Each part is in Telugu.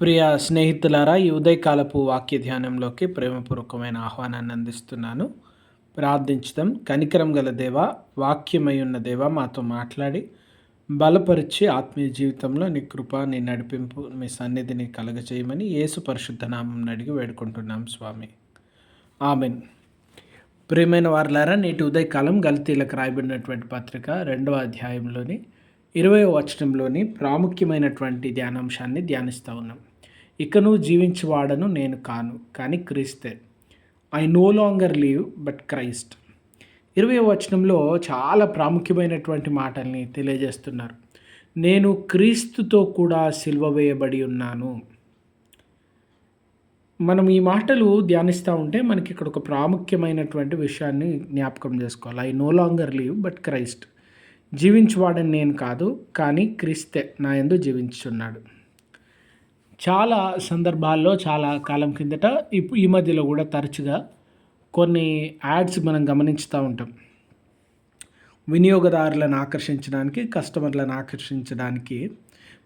ప్రియ స్నేహితులారా ఈ ఉదయకాలపు వాక్య ధ్యానంలోకి ప్రేమపూర్వకమైన ఆహ్వానాన్ని అందిస్తున్నాను. ప్రార్థించడం కనికరం గల దేవ వాక్యమై ఉన్న దేవ మాతో మాట్లాడి బలపరిచి ఆత్మీయ జీవితంలో నీ కృప నీ నడిపింపు మీ సన్నిధిని కలగచేయమని యేసు పరిశుద్ధ నామం అడిగి వేడుకుంటున్నాం స్వామి. ఆమెన్. ప్రియమైన వారులారా నేటి ఉదయకాలం గల్తీలకు రాయబడినటువంటి పత్రిక రెండవ అధ్యాయంలోని ఇరవై వచనంలోని ప్రాముఖ్యమైనటువంటి ధ్యానాంశాన్ని ధ్యానిస్తూ ఉన్నాం. ఇకను జీవించేవాడను నేను కాను కానీ క్రీస్తే. I no longer live but Christ. ఇరవై వచనంలో చాలా ప్రాముఖ్యమైనటువంటి మాటల్ని తెలియజేస్తున్నారు. నేను క్రీస్తుతో కూడా సిల్వ వేయబడి ఉన్నాను. మనం ఈ మాటలు ధ్యానిస్తూ ఉంటే మనకి ఇక్కడ ఒక ప్రాముఖ్యమైనటువంటి విషయాన్ని జ్ఞాపకం చేసుకోవాలి. I no longer live but Christ. జీవించువాడని నేను కాదు కానీ క్రీస్తే నా ఎందు జీవించున్నాడు చాలా సందర్భాల్లో చాలా కాలం కిందట ఈ మధ్యలో కూడా తరచుగా కొన్ని యాడ్స్ మనం గమనిస్తూ ఉంటాం. వినియోగదారులను ఆకర్షించడానికి కస్టమర్లను ఆకర్షించడానికి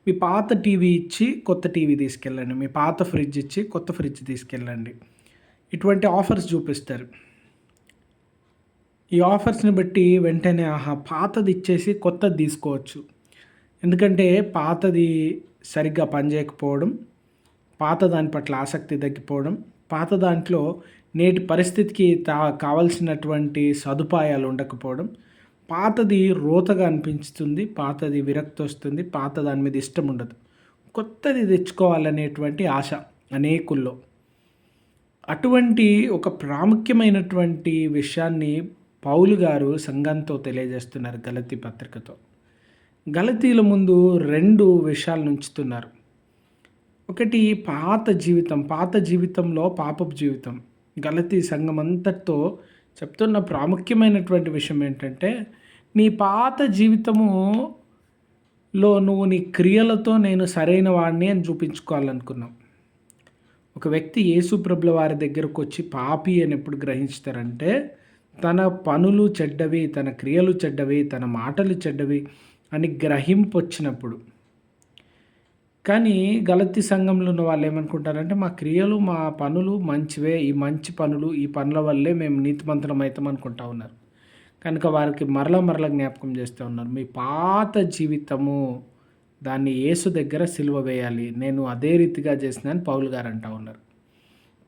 మీ పాత టీవీ ఇచ్చి కొత్త టీవీ తీసుకెళ్ళండి. మీ పాత ఫ్రిడ్జ్ ఇచ్చి కొత్త ఫ్రిడ్జ్ తీసుకెళ్ళండి. ఇటువంటి ఆఫర్స్ చూపిస్తారు. ఈ ఆఫర్స్ని బట్టి వెంటనే ఆహా పాతది ఇచ్చేసి కొత్తది తీసుకోవచ్చు. ఎందుకంటే పాతది సరిగ్గా పనిచేయకపోవడం పాత దాని పట్ల ఆసక్తి తగ్గిపోవడం పాత దాంట్లో నేటి పరిస్థితికి తా కావలసినటువంటి సదుపాయాలు ఉండకపోవడం పాతది రోతగా అనిపించుతుంది పాతది విరక్తి వస్తుంది పాత దాని మీద ఇష్టం ఉండదు. కొత్తది తెచ్చుకోవాలనేటువంటి ఆశ అనేకుల్లో. అటువంటి ఒక ప్రాముఖ్యమైనటువంటి విషయాన్ని పౌలు గారు సంఘంతో తెలియజేస్తున్నారు గలతి పత్రికతో. గలతీల ముందు రెండు విషయాలు ఉంచుతున్నారు ఒకటి పాత జీవితం పాత జీవితంలో పాపపు జీవితం. గలతీ సంఘం అంతటితో చెప్తున్న ప్రాముఖ్యమైనటువంటి విషయం ఏంటంటే నీ పాత జీవితములో నువ్వు నీ క్రియలతో నేను సరైన వాడిని అని చూపించుకోవాలనుకున్నావు ఒక వ్యక్తి యేసు ప్రభుల వారి దగ్గరకు వచ్చి పాపి అని ఎప్పుడు గ్రహిస్తారంటే తన పనులు చెడ్డవి తన క్రియలు చెడ్డవి తన మాటలు చెడ్డవి అని గ్రహింపు వచ్చినప్పుడు కానీ గలతి సంఘంలో ఉన్న వాళ్ళు ఏమనుకుంటారంటే మా క్రియలు మా పనులు మంచివే ఈ మంచి పనులు ఈ పనుల వల్లే మేము నీతిమంతరం అవుతాం అనుకుంటా ఉన్నారు. కనుక వారికి మరల మరల జ్ఞాపకం చేస్తూ ఉన్నారు మీ పాత జీవితము దాన్ని యేసు దగ్గర సిలువ వేయాలి. నేను అదే రీతిగా చేసినాను పౌలు గారు అంటా ఉన్నారు.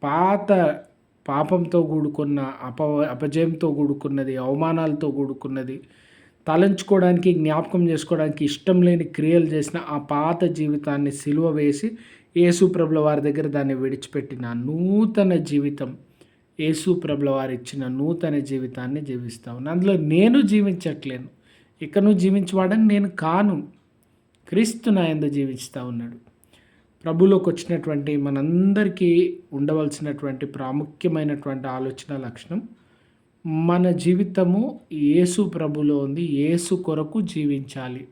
పాత పాపంతో కూడుకున్న అప అపజయంతో కూడుకున్నది అవమానాలతో కూడుకున్నది తలంచుకోవడానికి జ్ఞాపకం చేసుకోవడానికి ఇష్టం లేని క్రియలు చేసిన ఆ పాత జీవితాన్ని సిలువ వేసి యేసు ప్రభుల వారి దగ్గర దాన్ని విడిచిపెట్టిన నూతన జీవితం యేసు ప్రభుల వారు ఇచ్చిన నూతన జీవితాన్ని జీవిస్తాను అందులో నేను జీవించట్లేను. ఇక నువ్వు జీవించవాడని నేను కాను. క్రీస్తు నా ఎందు జీవిస్తూ ఉన్నాడు. ప్రభులోకి వచ్చినటువంటి మనందరికీ ఉండవలసినటువంటి ప్రాముఖ్యమైనటువంటి ఆలోచన లక్షణం మన జీవితము యేసు ప్రభులో ఉంది యేసు కొరకు జీవించాలి.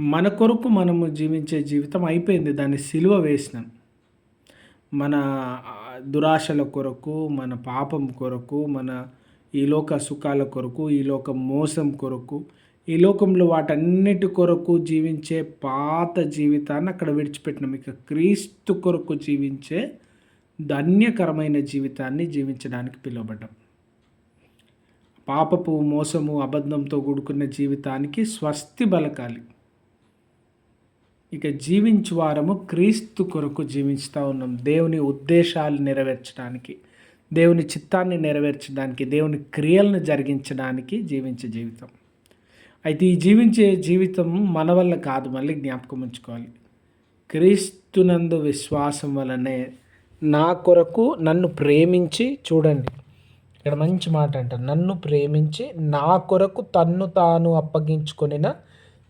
మన కొరకు మనము జీవించే జీవితం అయిపోయింది దాన్ని సిలువ వేసినాం. మన దురాశల కొరకు మన పాపం కొరకు మన ఈ లోక సుఖాల కొరకు ఈ లోక మోసం కొరకు ఈ లోకంలో వాటన్నిటి కొరకు జీవించే పాత జీవితాన్ని అక్కడ విడిచిపెట్టినాం ఇక క్రీస్తు కొరకు జీవించే ధన్యకరమైన జీవితాన్ని జీవించడానికి పిలువబడ్డాం. పాపపు మోసము అబద్ధంతో కూడుకున్న జీవితానికి స్వస్తి బలకాలి. ఇక జీవించు వారము క్రీస్తు కొరకు జీవించుతూ ఉన్నాం. దేవుని ఉద్దేశాలు నెరవేర్చడానికి దేవుని చిత్తాన్ని నెరవేర్చడానికి దేవుని క్రియలను జరిగించడానికి జీవించే జీవితం. అయితే ఈ జీవించే జీవితం మన వల్ల కాదు మళ్ళీ జ్ఞాపకం ఉంచుకోవాలి. క్రీస్తునందు విశ్వాసం వలనే నా కొరకు నన్ను ప్రేమించి చూడండి. ఇక్కడ మంచి మాట అంటారు నన్ను ప్రేమించి నా కొరకు తన్ను తాను అప్పగించుకొనిన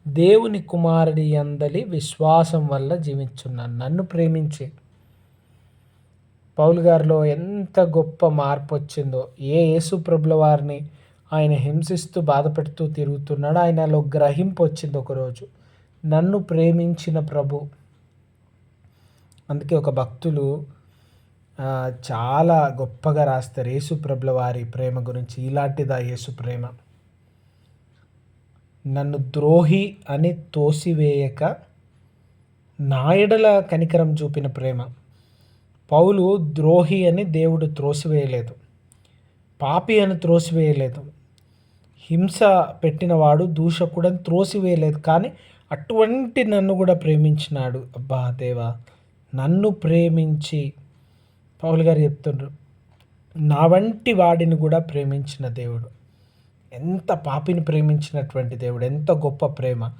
దేవుని కుమారుడి అందలి విశ్వాసం వల్ల జీవించున్నాను. నన్ను ప్రేమించి. పౌల్ గారిలో ఎంత గొప్ప మార్పు వచ్చిందో ఏ యేసు ప్రభుల వారిని ఆయన హింసిస్తూ బాధపెడుతూ తిరుగుతున్నాడు. ఆయనలో గ్రహింపు వచ్చింది ఒకరోజు. నన్ను ప్రేమించిన ప్రభు. అందుకే ఒక భక్తులు చాలా గొప్పగా రాస్తారు యేసు ప్రభుల వారి ప్రేమ గురించి. ఇలాంటిదా యేసు ప్రేమ? నన్ను ద్రోహి అని తోసివేయక నాయుడల కనికరం చూపిన ప్రేమ. పౌలు ద్రోహి అని దేవుడు త్రోసివేయలేదు. పాపి అని త్రోసివేయలేదు. హింస పెట్టినవాడు దూషకుడని త్రోసివేయలేదు. కానీ అటువంటి నన్ను కూడా ప్రేమించినాడు. అబ్బా దేవా నన్ను ప్రేమించి పౌల్ గారు చెప్తుండ్రు నా వంటి వాడిని కూడా ప్రేమించిన దేవుడు. ఎంత పాపిని ప్రేమించినటువంటి దేవుడు ఎంత గొప్ప ప్రేమ.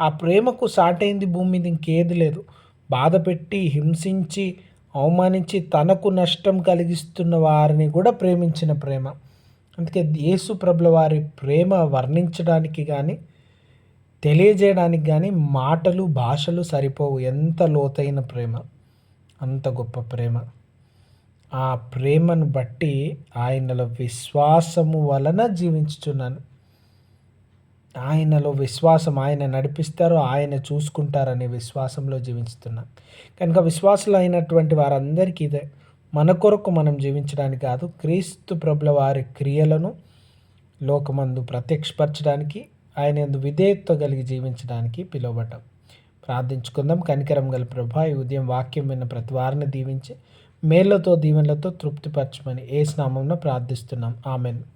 ఆ ప్రేమకు సాటైంది భూమి మీద ఇంకేది లేదు. బాధ పెట్టి హింసించి అవమానించి తనకు నష్టం కలిగిస్తున్న వారిని కూడా ప్రేమించిన ప్రేమ. అందుకే యేసు ప్రభుల వారి ప్రేమ వర్ణించడానికి కానీ తెలియజేయడానికి కానీ మాటలు భాషలు సరిపోవు. ఎంత లోతైన ప్రేమ అంత గొప్ప ప్రేమ. ఆ ప్రేమను బట్టి ఆయనలో విశ్వాసము వలన జీవించుచున్నాను. ఆయనలో విశ్వాసం ఆయన నడిపిస్తారు ఆయన చూసుకుంటారనే విశ్వాసంలో జీవిస్తున్నాను కనుక విశ్వాసులు అయినటువంటి వారందరికీ ఇదే. మన కొరకు మనం జీవించడానికి కాదు క్రీస్తు ప్రభుల వారి క్రియలను లోకమందు ప్రత్యక్షపరచడానికి ఆయన ఎందు విధేయత కలిగి జీవించడానికి పిలువబడ్డాం. ప్రార్థించుకుందాం. కనికరం గల ప్రభా ఈ ఉదయం వాక్యం విన్న ప్రతి వారిని దీవించి మేళ్ళతో దీవెనలతో తృప్తిపరచమని ఏ స్నామంలో ప్రార్థిస్తున్నాం. ఆమెను.